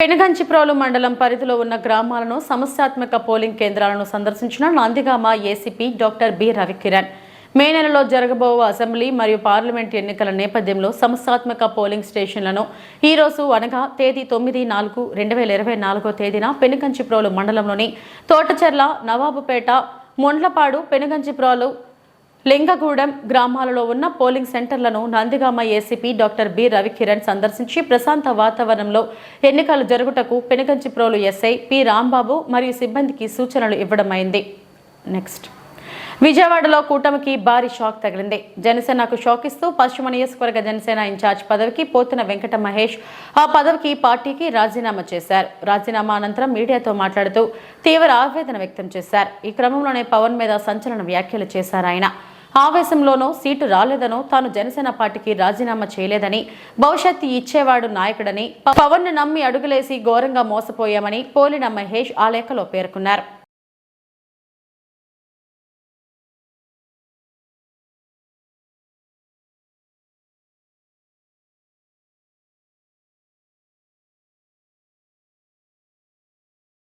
పెనుగంచిప్రోలు మండలం పరిధిలో ఉన్న గ్రామాలను సమస్యాత్మక పోలింగ్ కేంద్రాలను సందర్శించిన Nandigama ACP doctor B Ravikiran. May నెలలో జరగబో అసెంబ్లీ మరియు పార్లమెంట్ ఎన్నికల నేపథ్యంలో సమస్యాత్మక పోలింగ్ స్టేషన్లను ఈరోజు అనగా తేదీ తొమ్మిది నాలుగు రెండు వేల ఇరవై నాలుగో తేదీన పెనుగంచిప్రోలు మండలంలోని తోటచెర్ల నవాబుపేట మొండ్లపాడు పెనుగంచిప్రోలు లింగగూడెం గ్రామాలలో ఉన్న polling సెంటర్లను Nandigama ACP doctor B Ravikiran సందర్శించి ప్రశాంత వాతావరణంలో ఎన్నికలు జరుగుటకు పెనుగంచిప్రోలు ఎస్ఐ పి రాంబాబు మరియు సిబ్బందికి సూచనలు ఇవ్వడమైంది. నెక్స్ట్. విజయవాడలో కూటమికి భారీ షాక్ తగిలింది. జనసేనకు షాక్ ఇస్తూ పశ్చిమ నియోజకవర్గ జనసేన ఇన్ఛార్జ్ పదవికి పోతున్న వెంకట మహేష్ ఆ పదవికి పార్టీకి రాజీనామా చేశారు. రాజీనామా అనంతరం మీడియాతో మాట్లాడుతూ తీవ్ర ఆవేదన వ్యక్తం చేశారు. ఈ క్రమంలోనే పవన్ మీద సంచలన వ్యాఖ్యలు చేశారు ఆయన. ఆవేశంలోనో సీటు రాలేదనో తాను జనసేన పార్టీకి రాజీనామా చేయలేదని భవిష్యత్తు ఇచ్చేవాడు నాయకుడని పవన్ను నమ్మి అడుగులేసి ఘోరంగా మోసపోయామని పోలిన మహేష్ ఆ లేఖలో పేర్కొన్నారు.